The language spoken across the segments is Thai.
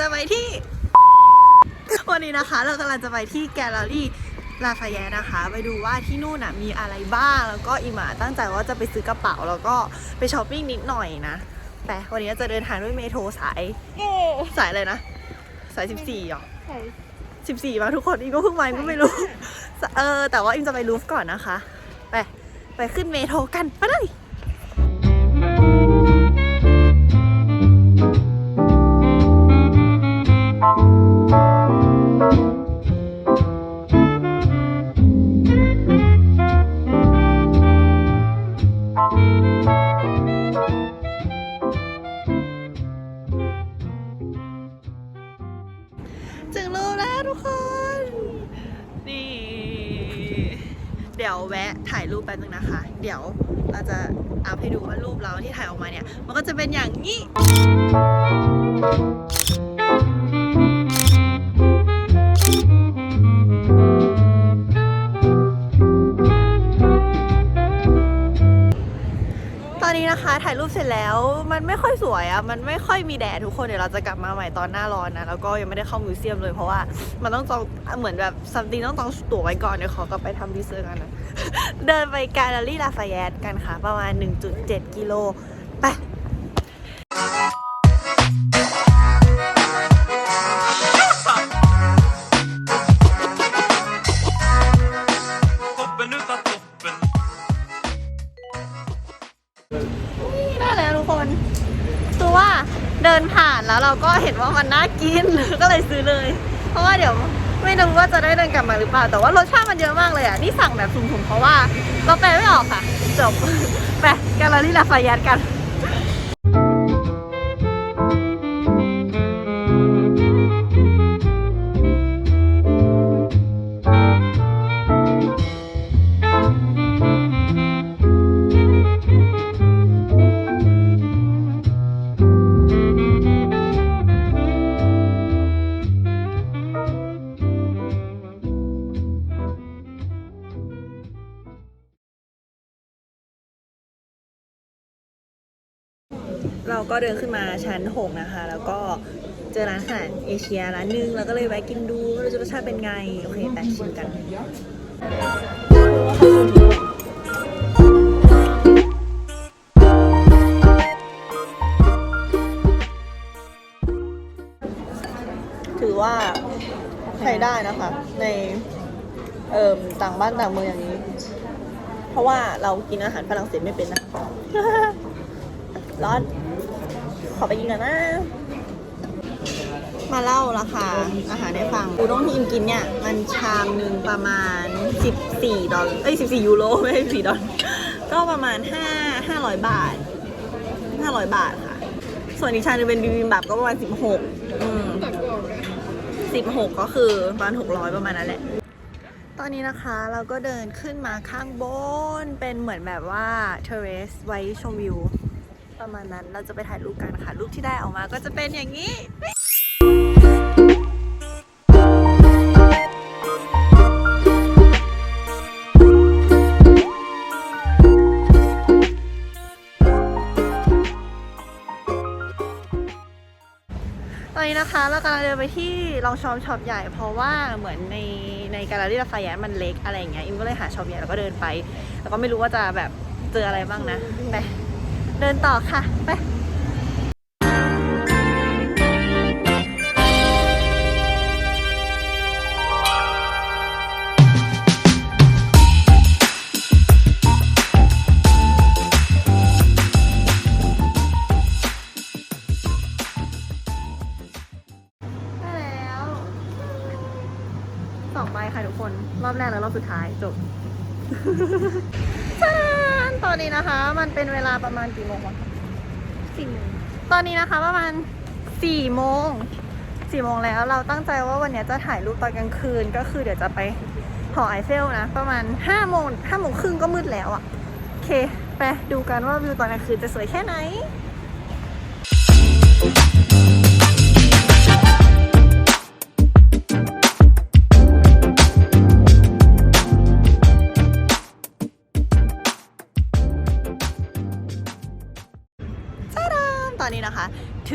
จะไปที่ วันนี้นะคะ เรากำลังจะไปที่แกลเลอรี่ลาฟายนะคะ ไปดูว่าที่นู่นน่ะมีอะไรบ้าง แล้วก็อีหมาตั้งใจว่าจะไปซื้อกระเป๋า แล้วก็ไปช้อปปิ้งนิดหน่อยนะแต่วันนี้จะเดินทางด้วยเมโทรสายสายอะไรนะ สาย 14หรอ14มาทุกคนอีกก็เพิ่งมาก็ไม่รู้ เออ แต่ว่าอิมจะไปรูฟก่อนนะคะ ไป ไปขึ้นเมโทรกัน ไปเลย ถึงรูแล้วทุกคน นี่ เดี๋ยวแวะถ่ายรูปแป๊บนึงนะคะ เดี๋ยวเราจะอัพให้ดูว่ารูปเราที่ถ่ายออกมาเนี่ย มันก็จะเป็นอย่างนี้ ถ่ายรูปเสร็จแล้ว มันไม่ค่อยสวยอะ่ะมันไม่ค่อยมีแดดทุกคน เดี๋ยวเราจะกลับมาใหม่ตอนหน้าร้อนนะ แล้วก็ยังไม่ได้เข้ามิวเซียมเลยเพราะว่ามันต้องจอง เหมือนแบบซัมติงต้องจองตั๋วไว้ก่อน เดี๋ยวขอกลับไปทำรีเสิร์ชกันนะ เดินไปแกลเลอรี่ลาฟายตกันค่ะ ประมาณ 1.7 กิโล ไป นี่ได้แล้วทุกคนคือว่าเดินผ่านแล้วเราก็เห็นว่ามันน่ากินก็เลยซื้อเลย เพราะว่าเดี๋ยวไม่รู้ว่าจะได้เดินกลับมาหรือเปล่า แต่ว่ารสชาติมันเยอะมากเลยอะ นี่สั่งแบบสุ่มๆเพราะว่า เราแปลไม่ออกค่ะ จบ ไปแกลเลอรี่ลาฟายตกัน เราก็เดินขึ้นมาชั้น 6 นะคะ แล้วก็เจอร้านอาหารเอเชียร้านหนึงแล้วก็เลยแวะกินดูว่าจะรสชาติเป็นไง โอเคแต่ชิมกันถือว่าใช้ได้นะคะ ในเอ่มต่างบ้านต่างเมืองอย่างนี้ เพราะว่าเรากินอาหารฝรั่งเศสไม่เป็นนะร้อน อไปกินกันนะ มาเล่าราคาอาหารให้ฟังอูด้งที่อิมกินเนี่ย มันชามหนึ่งประมาณ 14 ดอลเอ้ย 14 ยูโรไม่ใช่4ดอลก็ประมาณ 5 500 บาท 500 บาทค่ะ ส่วนอีกชามนึงเป็นบิบิมบับก็ประมาณ 16 อืม16 ก็คือประมาณ 600 ประมาณนั้นแหละ ตอนนี้นะคะเราก็เดินขึ้นมาข้างบน เป็นเหมือนแบบว่าเทเรสไว้ชมวิว ประมาณนั้นเราจะไปถ่ายรูปกันค่ะ รูปที่ได้ออกมาก็จะเป็นอย่างนี้ตอนนี้นะคะเรากำลังเดินไปที่ลองชอมช็อปใหญ่ เพราะว่าเหมือนในในแกลเลอรี่ลาฟายตมันเล็กอะไรอย่างเงี้ยอิมก็เลยหาช็อปใหญ่แล้วก็เดินไป แล้วก็ไม่รู้ว่าจะแบบเจออะไรบ้างนะไป เดินต่อค่ะ ไปได้แล้วสองใบค่ะทุกคน รอบแรกและรอบสุดท้ายจบ ตอนนี้นะคะ มันเป็นเวลาประมาณกี่โมงวะสี่โมงตอนนี้นะคะประมาณสี่โมงสี่โมงแล้วเราตั้งใจว่าวันเนี้ยจะถ่ายรูปตอนกลางคืนก็คือเดี๋ยวจะไปหอไอเฟลนะ ประมาณห้าโมงห้าโมงครึ่งก็มืดแล้วอะ่ะโอเค ไปดูกันว่าวิวตอนกลางคืนจะสวยแค่ไหน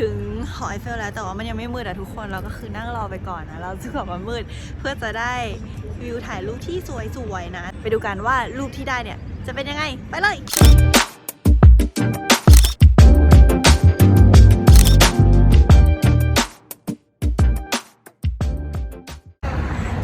ถึงหอไอเฟลแล้วแต่ว่ามันยังไม่มืดอะทุกคนเราก็คือนั่งรอไปก่อนนะเราจะกลับมามืดเพื่อจะได้วิวถ่ายรูปที่สวยๆนะ ไปดูกันว่ารูปที่ได้เนี่ย จะเป็นยังไง ไปเลย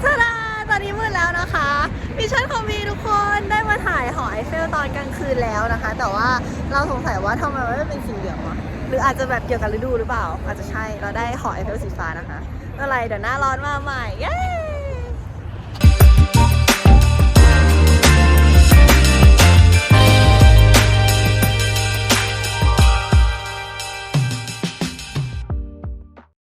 ทาดาตอนนี้มืดแล้วนะคะมิชชั่นของมีทุกคนได้มาถ่ายหอไอเฟลตอนกลางคืนแล้วนะคะ แต่ว่าเราสงสัยว่าทำไมมันไม่เป็นสีเหลืองวะ หรืออาจจะแบบเกี่ยวกับฤดูหรือเปล่า อาจจะใช่เราได้หอไอเฟลสีฟ้านะคะอะไรเดี๋ยวหน้าร้อนมาใหม่เย้